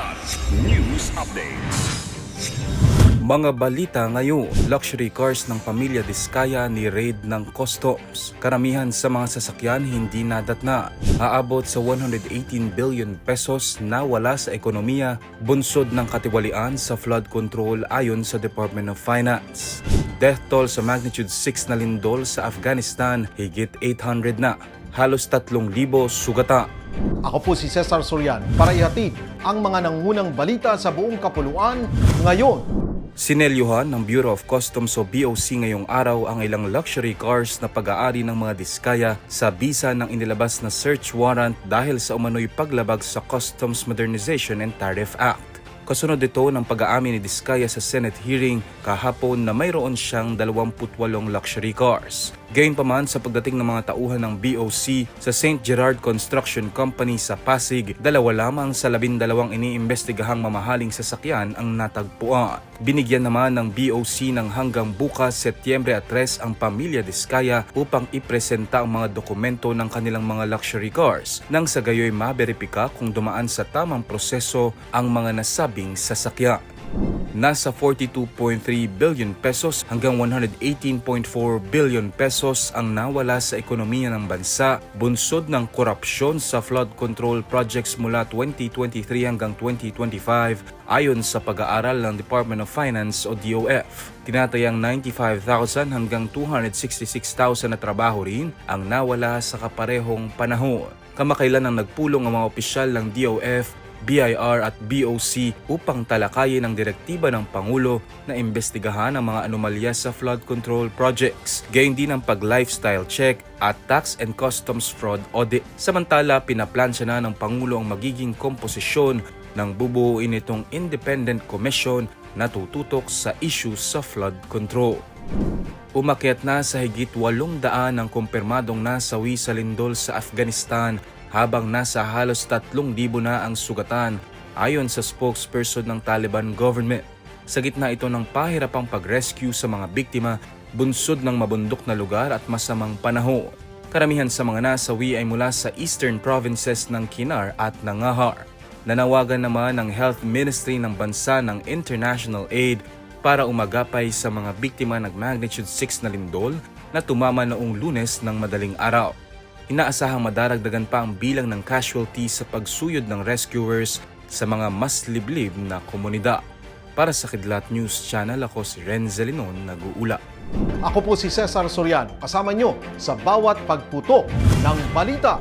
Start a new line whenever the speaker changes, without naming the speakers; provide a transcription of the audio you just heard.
Flood News Updates.
Mga balita ngayon, luxury cars ng pamilya Diskaya ni raid ng customs. Karamihan sa mga sasakyan hindi nadatna. Aabot sa 118 billion pesos na wala sa ekonomiya, bunsod ng katiwalian sa flood control ayon sa Department of Finance. Death toll sa magnitude 6 na lindol sa Afghanistan, higit 800 na. Halos 3,000 sugata.
Ako po si Cesar Sorian para ihatid ang mga nangunang balita sa buong kapuluan ngayon.
Sinelyuhan ng Bureau of Customs o BOC ngayong araw ang ilang luxury cars na pag-aari ng mga diskaya sa bisa ng inilabas na search warrant dahil sa umano'y paglabag sa Customs Modernization and Tariff Act. Kasunod ito ng pag-aamin ni Diskaya sa Senate hearing kahapon na mayroon siyang 28 luxury cars. Gayunpaman sa pagdating ng mga tauhan ng BOC sa St. Gerard Construction Company sa Pasig, dalawa lamang sa labindalawang iniimbestigahang mamahaling sasakyan ang natagpuan. Binigyan naman ng BOC ng hanggang bukas Setyembre 3 ang pamilya Diskaya upang ipresenta ang mga dokumento ng kanilang mga luxury cars nang sa gayoy maberipika kung dumaan sa tamang proseso ang mga nasabing sasakyan. Nasa 42.3 billion pesos hanggang 118.4 billion pesos ang nawala sa ekonomiya ng bansa bunsod ng korupsyon sa flood control projects mula 2023 hanggang 2025 ayon sa pag-aaral ng Department of Finance o DOF. Tinatayang 95,000 hanggang 266,000 na trabaho rin ang nawala sa kaparehong panahon. Kamakailan ang nagpulong ang mga opisyal ng DOF BIR at BOC upang talakayin ang direktiba ng Pangulo na imbestigahan ang mga anomalya sa flood control projects, gayon din ang pag-lifestyle check at tax and customs fraud audit. Samantala, pinaplansya na ng Pangulo ang magiging komposisyon ng bubuuin itong independent commission na tututok sa issues sa flood control. Umakyat na sa higit 800 ang kumpirmadong nasawi sa lindol sa Afghanistan habang nasa halos 3,000 na ang sugatan ayon sa spokesperson ng Taliban government. Sa gitna ito ng pahirapang pag-rescue sa mga biktima bunsod ng mabundok na lugar at masamang panahon. Karamihan sa mga nasawi ay mula sa eastern provinces ng Kinar at Nangarhar. Nanawagan naman ng Health Ministry ng bansa ng international aid para umagapay sa mga biktima ng magnitude 6 na lindol na tumama noong lunes ng madaling araw. Inaasahang madaragdagan pa ang bilang ng casualties sa pagsuyod ng rescuers sa mga mas liblib na komunidad. Para sa Kidlat News Channel, ako si Renzo Linon, nag-uula.
Ako po si Cesar Sorian, kasama nyo sa bawat pagputo ng balita.